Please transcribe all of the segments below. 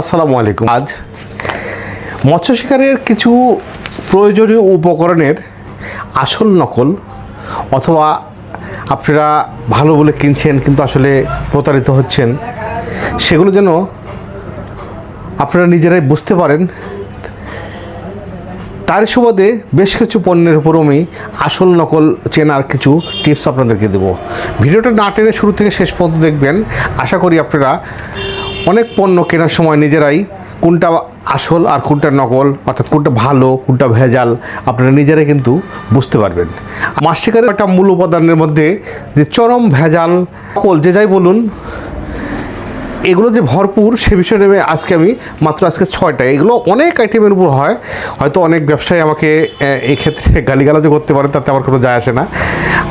আসসালামু আলাইকুম। আজ মৎস্য শিকারের কিছু প্রয়োজনীয় উপকরণের আসল নকল অথবা আপনারা ভালো বলে কিনছেন কিন্তু আসলে প্রতারিত হচ্ছেন, সেগুলো যেন আপনারা নিজেরাই বুঝতে পারেন। তার সুবাদে বেশ কিছু পণ্যের উপর আমি আসল নকল চেনার কিছু টিপস আপনাদেরকে দেবো। ভিডিওটা না টেনে শুরু থেকে শেষ পর্যন্ত দেখবেন। আশা করি আপনারা অনেক পণ্য কেনার সময় নিজেরাই কোনটা আসল আর কোনটা নকল, অর্থাৎ কোনটা ভালো, কোনটা ভেজাল, আপনারা নিজেরাই কিন্তু বুঝতে পারবেন। মাছ একটা মূল উপাদানের মধ্যে যে চরম ভেজাল, নকল, যে যাই বলুন, এগুলো যে ভরপুর, সে বিষয়ে নেবে আজকে আমি মাত্র আজকে ছয়টা এগুলো অনেক আইটেমের উপর হয়। হয়তো অনেক ব্যবসায়ী আমাকে এক্ষেত্রে গালিগালাজও করতে পারে, তাতে আমার কোনো যায় আসে না।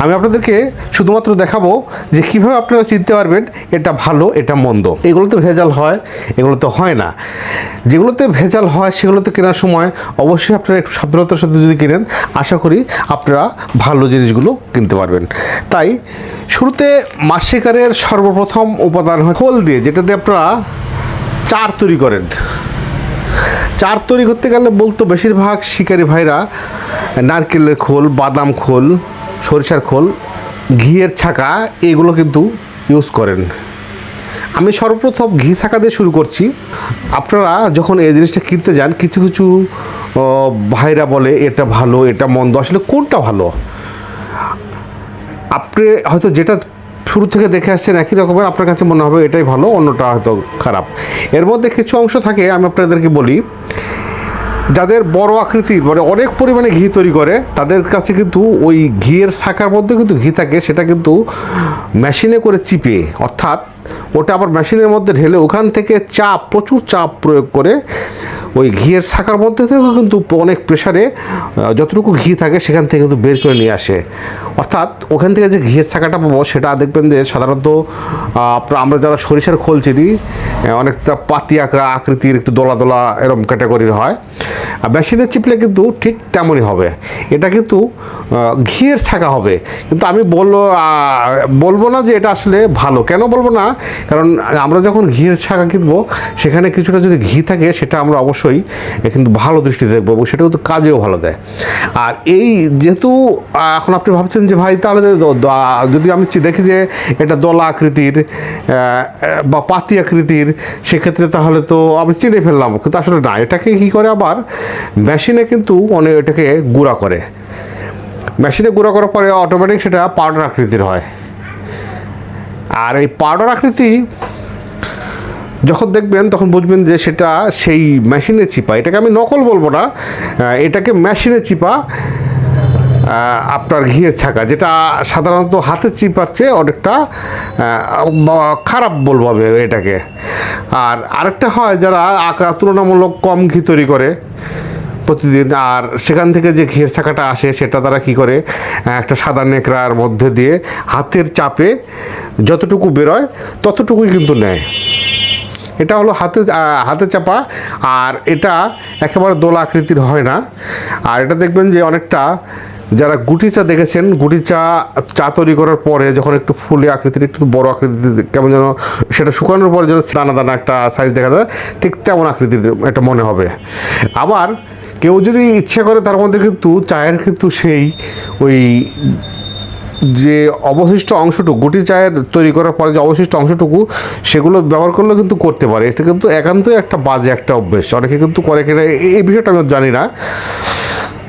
আমি আপনাদেরকে শুধুমাত্র দেখাবো যে কীভাবে আপনারা চিনতে পারবেন এটা ভালো, এটা মন্দ। এগুলোতে ভেজাল হয়, এগুলোতে হয় না। যেগুলোতে ভেজাল হয়, সেগুলোতে কেনার সময় অবশ্যই আপনারা একটু সাবধানতার সাথে যদি কিনেন, আশা করি আপনারা ভালো জিনিসগুলো কিনতে পারবেন। তাই শুরুতে মাছ শিকারের সর্বপ্রথম উপাদান হয় খোল দিয়ে, যেটাতে আপনারা চার তৈরি করেন। চার তৈরি করতে গেলে বলতো বেশিরভাগ শিকারী ভাইরা নারকেলের খোল, বাদাম খোল সরিষার খোল, ঘিয়ের ছাকা, এগুলো কিন্তু ইউজ করেন। আমি সর্বপ্রথম ঘি ছাকা দিয়ে শুরু করছি। আপনারা যখন এই জিনিসটা কিনতে যান, কিছু কিছু ভাইরা বলে, এটা ভালো, এটা মন্দ। আসলে কোনটা ভালো? আপনি হয়তো যেটা শুরু থেকে দেখে আসছেন একই রকমের, আপনার কাছে মনে হবে এটাই ভালো, অন্যটা হয়তো খারাপ। এর মধ্যে কিছু অংশ থাকে, আমি আপনাদেরকে বলি। যাদের বড় আকৃতির মানে অনেক পরিমাণে ঘি তৈরি করে, তাদের কাছে কিন্তু ওই ঘিয়ের শাখার মধ্যে কিন্তু ঘি থাকে, সেটা কিন্তু মেশিনে করে চিপে। অর্থাৎ ওটা আবার মেশিনের মধ্যে ঢেলে ওখান থেকে চাপ প্রচুর চাপ প্রয়োগ করে ওই ঘিয়ের শাখার মধ্যে থেকেও কিন্তু অনেক প্রেশারে যতটুকু ঘি থাকে সেখান থেকে কিন্তু বের করে নিয়ে আসে। অর্থাৎ ওখান থেকে যে ঘিয়ের শাখাটা পাবো সেটা দেখবেন যে সাধারণত আপনার, আমরা যারা সরিষার খোল চিনি অনেকটা পাতি আঁকড়া আকৃতির একটু দোলা দোলা এরম ক্যাটাগরির হয়। আর মেশিনে চিপলে কিন্তু ঠিক তেমনই হবে। এটা কিন্তু ঘিয়ের ছাকা হবে। কিন্তু আমি বলব বলব না যে এটা আসলে ভালো। কেন বলব না? কারণ আমরা যখন ঘিয়ের ছাকা কিনবো, সেখানে কিছুটা যদি ঘি থাকে, সেটা আমরা অবশ্যই এ কিন্তু ভালো দৃষ্টিতে দেখব এবং সেটা কিন্তু কাজেও ভালো দেয়। আর এই যেহেতু এখন আপনি ভাবছেন যে ভাই তাহলে যদি আমি দেখি যে এটা দলা আকৃতির বা পাতি আকৃতির, সেক্ষেত্রে তাহলে তো আমি চিনে ফেললাম। কিন্তু আসলে না, এটাকে কী করে আবার? মেশিনে কিন্তু অনেক এটাকে গুঁড়া করে। মেশিনে গুঁড়া করার পরে অটোমেটিক সেটা পাউডার আকৃতির হয়। আর এই পাউডার আকৃতি যখন দেখবেন, তখন বুঝবেন যে সেটা সেই মেশিনে চিপা। এটাকে আমি নকল বলব না এটাকে মেশিনে চিপা আপনার ঘিয়ের ছাকা, যেটা সাধারণত হাতে চিপার চেয়ে অনেকটা খারাপ বলব আমি এটাকে। আর আরেকটা হয় যারা আঁকা তুলনামূলক কম ঘি তৈরি করে প্রতিদিন, আর সেখান থেকে যে ঘিয়ের ছাকাটা আসে, সেটা তারা কি করে, একটা সাদা নেকড়ার মধ্যে দিয়ে হাতের চাপে যতটুকু বেরোয়, ততটুকুই কিন্তু নেয়। এটা হলো হাতে হাতে চাপা আর এটা একেবারে দোলা আকৃতির হয় না। আর এটা দেখবেন যে অনেকটা যারা গুটি চা দেখেছেন, গুটি চা চা তৈরি করার পরে যখন একটু ফুলে আকৃতির, একটু বড় আকৃতির কেমন যেন সেটা শুকানোর পরে যেন দানা দানা একটা সাইজ দেখা যায়, ঠিক তেমন আকৃতির এটা মনে হবে। আবার কেউ যদি ইচ্ছে করে তার মধ্যে কিন্তু চায়ের কিন্তু সেই ওই যে অবশিষ্ট অংশটুকু, গুটি চায়ের তৈরি করার পরে যে অবশিষ্ট অংশটুকু, সেগুলো ব্যবহার করলেও কিন্তু করতে পারে। এটা কিন্তু একান্তই একটা বাজে একটা অভ্যেস। অনেকে কিন্তু করে কিনা এই- বিষয়টা আমি জানি না।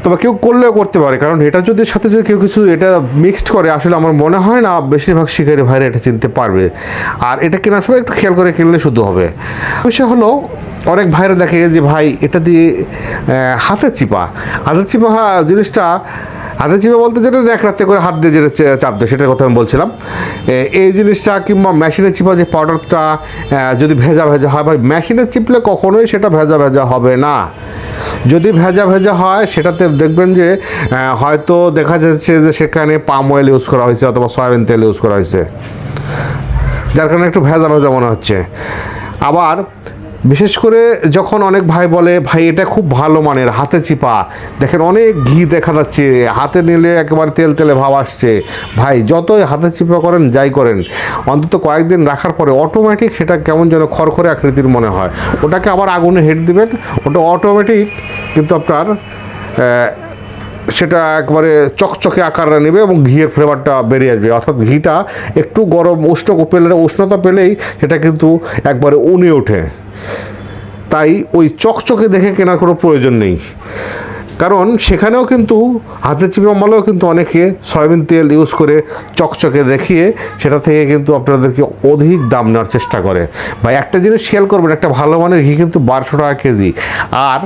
তবে কেউ করলেও করতে পারে। কারণ এটা যদি সাথে যদি কেউ কিছু এটা মিক্সড করে, আসলে আমার মনে হয় না বেশিরভাগ শিকারি ভাইরা এটা চিনতে পারবে। আর এটা কেনার সময় একটু খেয়াল করে কিনলে শুধু হবে। বিষয় হলো, অনেক ভাইরা দেখে যে, ভাই, এটা দিয়ে হাতে চিপা। হাতে চিপা জিনিসটা হাতে চিপা বলতে যেটা এক রাতে করে হাত দিয়ে যেটা চাপ দেয় সেটার কথা আমি বলছিলাম। এই জিনিসটা কিংবা মেশিনে চিপা যে পাউডারটা যদি ভেজা ভেজা হয়, ভাই, মেশিনে চিপলে কখনোই সেটা ভেজা ভেজা হবে না। যদি ভেজা ভেজা হয়, সেটাতে দেখবেন যে হয়তো দেখা যাচ্ছে যে সেখানে পাম অয়েল ইউজ করা হয়েছে অথবা সয়াবিন তেল ইউজ করা হয়েছে। যার কারণে একটু ভেজা ভেজা মনে হচ্ছে। আবার বিশেষ করে যখন অনেক ভাই বলে, ভাই, এটা খুব ভালো মানের, হাতে চিপা। দেখেন অনেক ঘি দেখা যাচ্ছে, হাতে নিলে একেবারে তেল তেলে ভাব আসছে। ভাই, যতই হাতে চিপা করেন, যাই করেন। অন্তত কয়েকদিন রাখার পরে অটোমেটিক সেটা কেমন যেন খড়খড়ে আকৃতির মনে হয়। ওটাকে আবার আগুনে হেড দিবেন, ওটা অটোমেটিক কিন্তু আপনার সেটা একবারে চকচকে আকার নেবে এবং ঘিয়ের ফ্লেভারটা বেরিয়ে আসবে। অর্থাৎ ঘিটা একটু গরম উষ্ণ পেলে, উষ্ণতা পেলেই সেটা কিন্তু একবারে উনে ওঠে। তাই ওই চকচকে দেখে কেনার কোনো প্রয়োজন নেই। কারণ সেখানেও কিন্তু হাতে চিপে মালেও কিন্তু অনেকে সয়াবিন তেল ইউজ করে চকচকে দেখিয়ে সেটা থেকে কিন্তু আপনাদেরকে অধিক দাম নেওয়ার চেষ্টা করে। বা একটা জিনিস খেয়াল করবেন, একটা ভালো মানের ঘি কিন্তু বারোশো টাকা কেজি। আর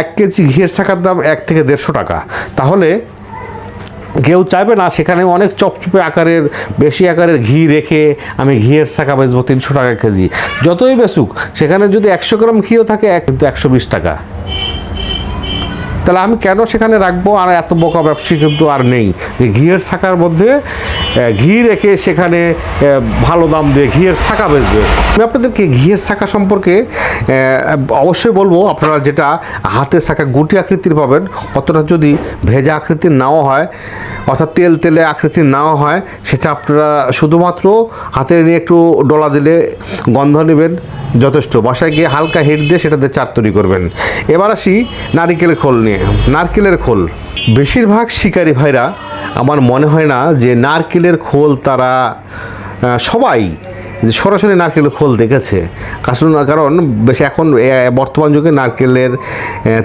এক কেজি ঘিয়ের শাখার দাম এক থেকে দেড়শো টাকা। তাহলে কেউ চাইবে না, সেখানে অনেক চপচপে আকারের, বেশি আকারের ঘি রেখে আমি ঘিয়ের শাখা বেচবো তিনশো টাকা কেজি। যতই বেচুক, সেখানে যদি একশো গ্রাম ঘিও থাকে কিন্তু একশো বিশ টাকা। তাহলে আমি কেন সেখানে রাখব? আর এত বোকা ব্যবসায়ী কিন্তু আর নেই। যে ঘিয়ের শাখার মধ্যে ঘি রেখে সেখানে ভালো দাম দিয়ে ঘিয়ের শাখা বেচবে। আমি আপনাদেরকে ঘিয়ের শাখা সম্পর্কে অবশ্যই বলব, আপনারা যেটা হাতে শাখা গুটি আকৃতির পাবেন, অতটা যদি ভেজা আকৃতির নাও হয়, অর্থাৎ তেল তেলে আকৃতির নাও হয়, সেটা আপনারা শুধুমাত্র হাতে নিয়ে একটু ডলা দিলে গন্ধ নেবেন, যথেষ্ট। বাসায় গিয়ে হালকা হিট দিয়ে সেটাতে চার তৈরি করবেন। এবার আসি নারিকেল খোল নিয়ে। নারকেলের খোল। বেশিরভাগ শিকারী ভাইরা আমার মনে হয় না যে নারকেলের খোল তারা সবাই যে সরাসরি নারকেলের খোল দেখেছে। কারণ কারণ বেশ এখন বর্তমান যুগে নারকেলের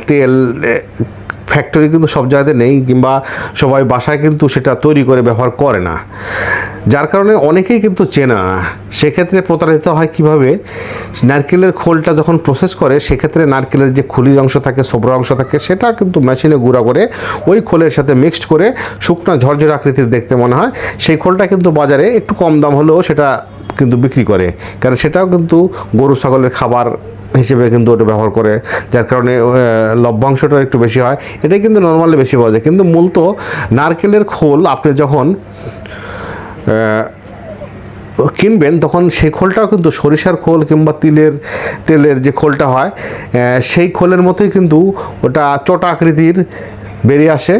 তেল ফ্যাক্টরি কিন্তু সব জায়গাতে নেই কিংবা সবাই বাসায় কিন্তু সেটা তৈরি করে ব্যবহার করে না। যার কারণে অনেকেই কিন্তু চেনা। সেক্ষেত্রে প্রতারিত হয় কীভাবে? নারকেলের খোলটা যখন প্রসেস করে, সেক্ষেত্রে নারকেলের যে খুলির অংশ থাকে সোবরা অংশ থাকে, সেটা কিন্তু মেশিনে গুঁড়া করে ওই খোলের সাথে মিক্সড করে শুকনো ঝরঝর আকৃতির দেখতে মনে হয়। সেই খোলটা কিন্তু বাজারে একটু কম দাম হলেও সেটা কিন্তু বিক্রি করে। কারণ সেটাও কিন্তু গরু, ছাগলের খাবার হিসেবে কিন্তু ওটা ব্যবহার করে, যার কারণে লভ্যাংশটা একটু বেশি হয়। এটাই কিন্তু নর্মালি বেশি পাওয়া যায়। কিন্তু মূলত নারকেলের খোল আপনি যখন কিনবেন, তখন সেই খোলটাও কিন্তু সরিষার খোল কিংবা তিলের, তেলের যে খোলটা হয় সেই খোলের মতোই কিন্তু ওটা চটা আকৃতির বেরিয়ে আসে।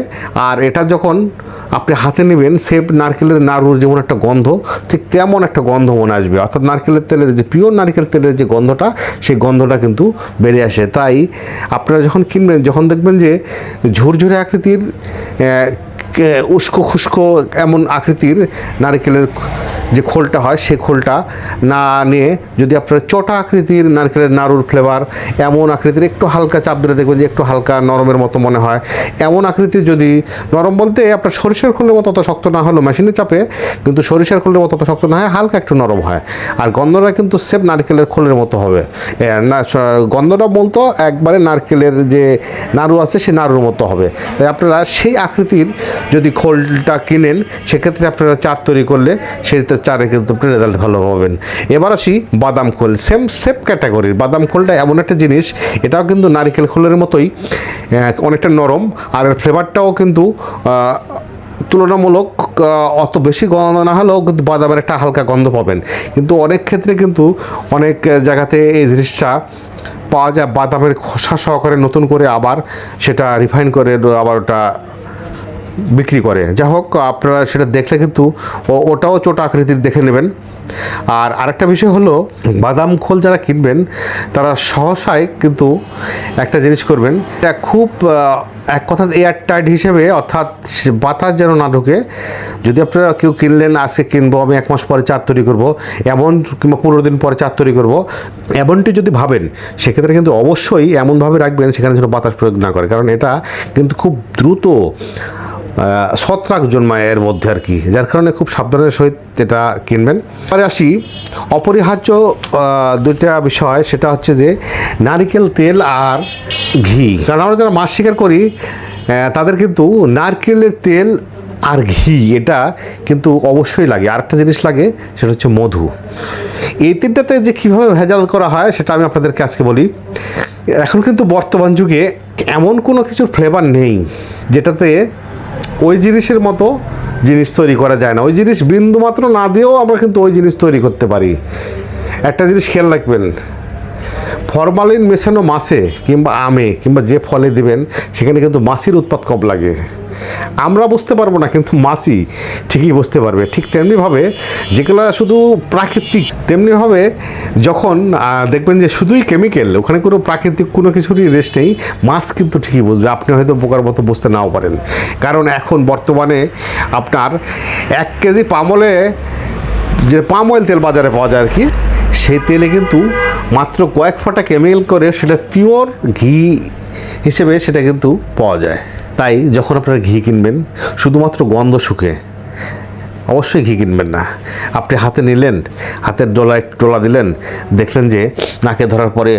আর এটা যখন আপনি হাতে নেবেন সেপ নারকেলের নাড়ুর যেমন একটা গন্ধ, ঠিক তেমন একটা গন্ধ মনে আসবে। অর্থাৎ নারকেলের তেলের যে পিওর নারকেল তেলের যে গন্ধটা, সেই গন্ধটা কিন্তু বেরিয়ে আসে। তাই আপনারা যখন কিনবেন, যখন দেখবেন যে, ঝুরঝুরে আকৃতির উস্কো খুস্কো এমন আকৃতির নারকেলের যে খোলটা হয়, সে খোলটা না নিয়ে যদি আপনার চটা আকৃতির নারকেলের নাড়ুর ফ্লেভার এমন আকৃতির একটু হালকা চাপ দিলে দেখবেন যে একটু হালকা নরমের মতো মনে হয়। এমন আকৃতির যদি নরম বলতে আপনার সরিষার খোলের মতো অত শক্ত না হলেও মেশিনে চাপে কিন্তু সরিষার খোলের মতো অত শক্ত না হয়, হালকা একটু নরম হয়। আর গন্ধটা কিন্তু সেম নারকেলের খোলের মতো হবে। না গন্ধটা বলতো একবারে নারকেলের যে নাড়ু আছে, সে নাড়ুর মতো হবে। তাই আপনারা সেই আকৃতির যদি খোলটা কিনেন, সেক্ষেত্রে আপনারা চার তৈরি করলে সেটা চারে কিন্তু আপনি রেজাল্ট ভালো পাবেন। এবার আসি বাদাম খোল। সেম সেম ক্যাটাগরির বাদাম খোলটা এমন একটা জিনিস, এটাও কিন্তু নারিকেল খোলের মতোই অনেকটা নরম, আর এর ফ্লেভারটাও কিন্তু তুলনামূলক অত বেশি গন্ধ না হলেও কিন্তু বাদামের একটা হালকা গন্ধ পাবেন। কিন্তু অনেক ক্ষেত্রে কিন্তু অনেক জায়গাতে এই জিনিসটা পাওয়া যায়। বাদামের খোসা সহকারে নতুন করে আবার সেটা রিফাইন করে আবার ওটা বিক্রি করে। যা হোক, আপনারা সেটা দেখলে কিন্তু ওটাও চোট আকৃতির দেখে নেবেন। আর আরেকটা বিষয় হলো, বাদাম খোল যারা কিনবেন, তারা সহসায় কিন্তু একটা জিনিস করবেন। এটা খুব এক কথা এয়ার টাইট হিসেবে, অর্থাৎ বাতাস যেন না ঢুকে, যদি আপনারা কেউ কিনলেন, আজকে কিনবো, আমি এক মাস পরে চার তৈরি করব, এমন কিংবা পনেরো দিন পরে চার তৈরি করব, এমনটি যদি ভাবেন, সেক্ষেত্রে কিন্তু অবশ্যই এমনভাবে রাখবেন, সেখানে যেন বাতাস প্রয়োগ না করে। কারণ এটা কিন্তু খুব দ্রুত ছত্রাক জন্মায় এর মধ্যে আর কি, যার কারণে খুব সাবধানের সহিত এটা কিনবেন। পরে আসি, অপরিহার্য দুইটা বিষয়, সেটা হচ্ছে যে নারিকেল তেল আর ঘি। কারণ আমরা যারা মাছ শিকার করি তাদের কিন্তু নারকেলের তেল আর ঘি, এটা কিন্তু অবশ্যই লাগে। আরেকটা জিনিস লাগে, সেটা হচ্ছে মধু। এই তিনটাতে যে কীভাবে ভেজাল করা হয়, সেটা আমি আপনাদেরকে আজকে বলি। এখন কিন্তু বর্তমান যুগে এমন কোনো কিছুর ফ্লেভার নেই, যেটাতে ওই জিনিসের মতো জিনিস তৈরি করা যায় না। ওই জিনিস বিন্দু মাত্র না দিয়েও আমরা কিন্তু ওই জিনিস তৈরি করতে পারি। একটা জিনিস খেয়াল রাখবেন, ফরমালিন মেশানো মাছে কিংবা আমে কিংবা যে ফলে দিবেন, সেখানে কিন্তু মাছির উৎপাদ কম লাগে। আমরা বুঝতে পারব না, কিন্তু মাছি ঠিকই বুঝতে পারবে। ঠিক তেমনিভাবে যেগুলো শুধু প্রাকৃতিক, তেমনিভাবে যখন দেখবেন যে শুধুই কেমিক্যাল ওখানে কোনো প্রাকৃতিক কোনো কিছুরই রেস্ট নেই, মাছ কিন্তু ঠিকই বুঝবে। আপনি হয়তো বোকার মতো বুঝতে নাও পারেন। কারণ এখন বর্তমানে আপনার এক কেজি পামলে, যে পাম অয়েল তেল বাজারে পাওয়া যায় আর কি, সেই তেলে কিন্তু মাত্র কয়েক ফোঁটা কেমিক্যাল করে সেটা পিওর ঘি হিসেবে সেটা কিন্তু পাওয়া যায়। তাই যখন আপনারা ঘি কিনবেন, শুধুমাত্র গন্ধ শুকে, অবশ্যই ঘি কিনবেন না। আপনি হাতে নিলেন, হাতের ডোলা একটু ডোলা দিলেন, দেখলেন যে নাকে ধরার পরে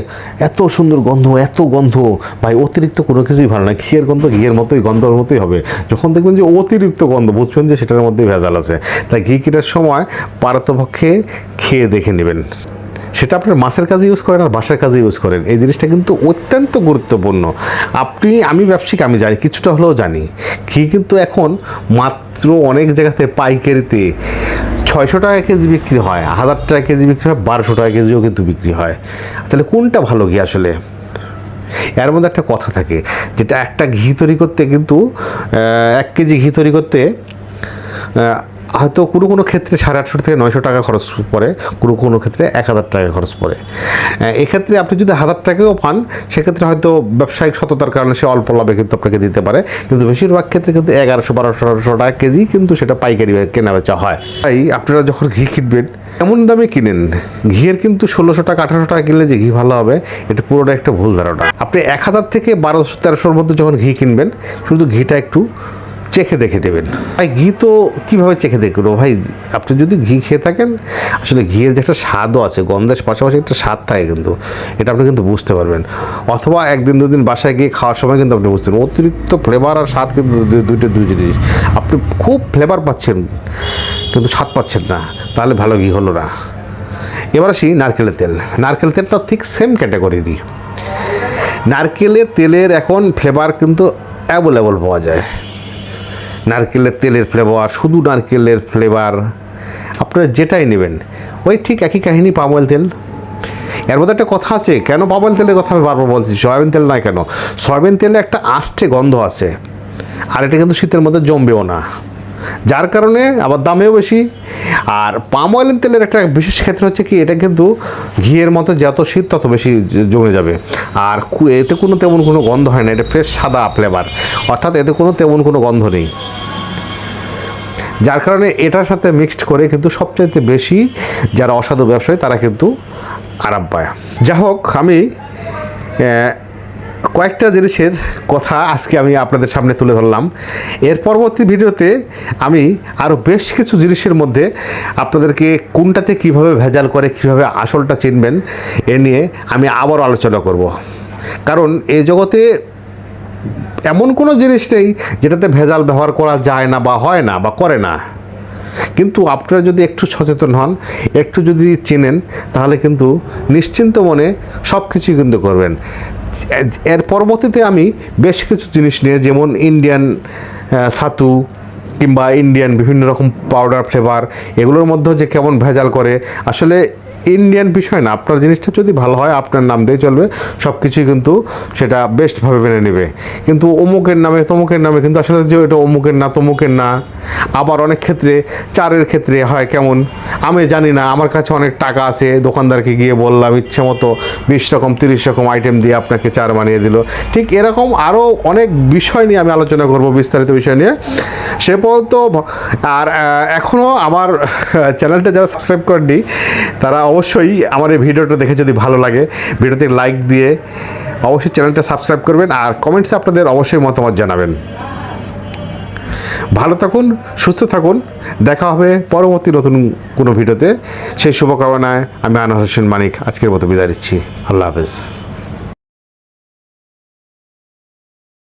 এত সুন্দর গন্ধ, এত গন্ধ, ভাই অতিরিক্ত কোনো কিছুই ভালো না। ঘিয়ের গন্ধ ঘিয়ের মতোই, গন্ধর মতোই হবে। যখন দেখবেন যে অতিরিক্ত গন্ধ, বুঝবেন যে সেটার মধ্যেই ভেজাল আছে। তাই ঘি কেনার সময় পারতপক্ষে খেয়ে দেখে নেবেন। সেটা আপনার মাছের কাজে ইউজ করেন আর বাসার কাজে ইউজ করেন। এই জিনিসটা কিন্তু অত্যন্ত গুরুত্বপূর্ণ। আপনি, আমি ব্যবসায়িক, আমি জানি, কিছুটা হলেও জানি। ঘি কিন্তু এখন মাত্র অনেক জায়গাতে পাইকারিতে ছয়শো টাকা কেজি বিক্রি হয়, হাজার টাকা কেজি বিক্রি হয়, বারোশো টাকা কেজিও কিন্তু বিক্রি হয়। তাহলে কোনটা ভালো ঘি আসলে? এর মধ্যে একটা কথা থাকে, যেটা একটা ঘি তৈরি করতে কিন্তু এক কেজি ঘি তৈরি করতে হয়তো কোনো কোনো ক্ষেত্রে সাড়ে আটশো থেকে নয়শো টাকা খরচ পড়ে, কোনো কোনো ক্ষেত্রে এক হাজার টাকা খরচ পড়ে। এক্ষেত্রে আপনি যদি হাজার টাকাও পান, সেক্ষেত্রে হয়তো ব্যবসায়িক সততার কারণে সে অল্প লাভে কিন্তু আপনাকে দিতে পারে। কিন্তু বেশিরভাগ ক্ষেত্রে কিন্তু এগারোশো, বারোশো টাকা কেজি কিন্তু সেটা পাইকারি কেনা বেচা হয়। তাই আপনারা যখন ঘি কিনবেন, এমন দামে কিনেন, ঘিয়ের কিন্তু ষোলোশো টাকা, আঠারোশো টাকা কিনলে যে ঘি ভালো হবে, এটা পুরোটা একটা ভুল ধারণা। আপনি এক হাজার থেকে বারোশো, তেরোশোর মধ্যে যখন ঘি কিনবেন, শুধু ঘিটা একটু চেখে দেখে নেবেন। ভাই, ঘি তো কীভাবে চেখে দেখব ভাই, আপনি যদি ঘি খেয়ে থাকেন, আসলে ঘিয়ের যে একটা স্বাদও আছে, গন্ধের পাশাপাশি একটা স্বাদ থাকে কিন্তু, এটা আপনি কিন্তু বুঝতে পারবেন। অথবা একদিন, দুদিন বাসায় গিয়ে খাওয়ার সময় কিন্তু আপনি বুঝতে পারবেন। অতিরিক্ত ফ্লেভার আর স্বাদ কিন্তু দুইটা, দুই জিনিস। আপনি খুব ফ্লেভার পাচ্ছেন, কিন্তু স্বাদ পাচ্ছেন না, তাহলে ভালো ঘি হলো না। এবার আসি নারকেলের তেল। নারকেল তেলটা ঠিক সেম ক্যাটাগরিরই নারকেলের তেলের এখন ফ্লেভার কিন্তু অ্যাভেলেবল পাওয়া যায়। নারকেলের তেলের ফ্লেভার শুধু নারকেলের ফ্লেভার আপনারা যেটাই নেবেন। ওই ঠিক একই কাহিনী পাম অয়েল তেল। এর মধ্যে একটা কথা আছে, কেন পাম অয়েল তেলের কথা আমি বারবার বলছি? সয়াবিন তেল নয় কেন? সয়াবিন তেলে একটা আষ্টে গন্ধ আছে। আর এটা কিন্তু শীতের মধ্যে জমবেও না। যার কারণে আবার দামেও বেশি। আর পাম অয়েল তেলের একটা বিশেষ ক্ষেত্র হচ্ছে কি, এটা কিন্তু ঘিয়ের মতো যত শীত তত বেশি জমে যাবে। আর এতে কোনো তেমন কোনো গন্ধ হয় না, এটা ফ্রেশ সাদা ফ্লেভার অর্থাৎ এতে কোনো তেমন কোনো গন্ধ নেই। যার কারণে এটার সাথে মিক্সড করে কিন্তু সবচাইতে বেশি যারা অসাধু ব্যবসায়ী, তারা কিন্তু আরাম পায়। যা হোক আমি কয়েকটা জিনিসের কথা আজকে আমি আপনাদের সামনে তুলে ধরলাম। এর পরবর্তী ভিডিওতে আমি আরও বেশ কিছু জিনিসের মধ্যে আপনাদেরকে কোনটাতে কীভাবে ভেজাল করে, কীভাবে আসলটা চিনবেন, এ নিয়ে আমি আবারও আলোচনা করব। কারণ এই জগতে এমন কোনো জিনিস নেই যেটাতে ভেজাল ব্যবহার করা যায় না বা হয় না বা করে না। কিন্তু আপনারা যদি একটু সচেতন হন, একটু যদি চেনেন, তাহলে কিন্তু নিশ্চিন্ত মনে সব কিছুই কিন্তু করবেন। এর পরবর্তীতে আমি বেশ কিছু জিনিস নিয়ে, যেমন ইন্ডিয়ান ছাতু কিংবা ইন্ডিয়ান বিভিন্ন রকম পাউডার ফ্লেভার এগুলোর মধ্যেও যে কেমন ভেজাল করে, আসলে ইন্ডিয়ান বিষয় না, আপনার জিনিসটা যদি ভালো হয়, আপনার নাম দিয়ে চলবে সব কিছুই কিন্তু সেটা বেস্টভাবে মেনে নেবে। কিন্তু অমুকের নামে, তমুকের নামে কিন্তু আসলে যে এটা অমুকের না, তমুকের না। আবার অনেক ক্ষেত্রে চারের ক্ষেত্রে হয় কেমন, আমি জানি না, আমার কাছে অনেক টাকা আছে, দোকানদারকে গিয়ে বললাম, ইচ্ছে মতো বিশ রকম, তিরিশ রকম আইটেম দিয়ে আপনাকে চার বানিয়ে দিল। ঠিক এরকম আরও অনেক বিষয় নিয়ে আমি আলোচনা করব, বিস্তারিত বিষয় নিয়ে। সে পর্যন্ত আর এখনও আমার চ্যানেলটা যারা সাবস্ক্রাইব করেনি তারা অবশ্যই আমার এই ভিডিওটা দেখে যদি ভালো লাগে, ভিডিওতে লাইক দিয়ে অবশ্যই চ্যানেলটা সাবস্ক্রাইব করবেন আর কমেন্টসে আপনাদের অবশ্যই মতামত জানাবেন। ভালো থাকুন, সুস্থ থাকুন, দেখা হবে পরবর্তী নতুন কোনো ভিডিওতে। সেই শুভকামনায় আমি আনোয়ার হোসেন মানিক, আজকের মতো বিদায় দিচ্ছি আল্লাহ হাফেজ।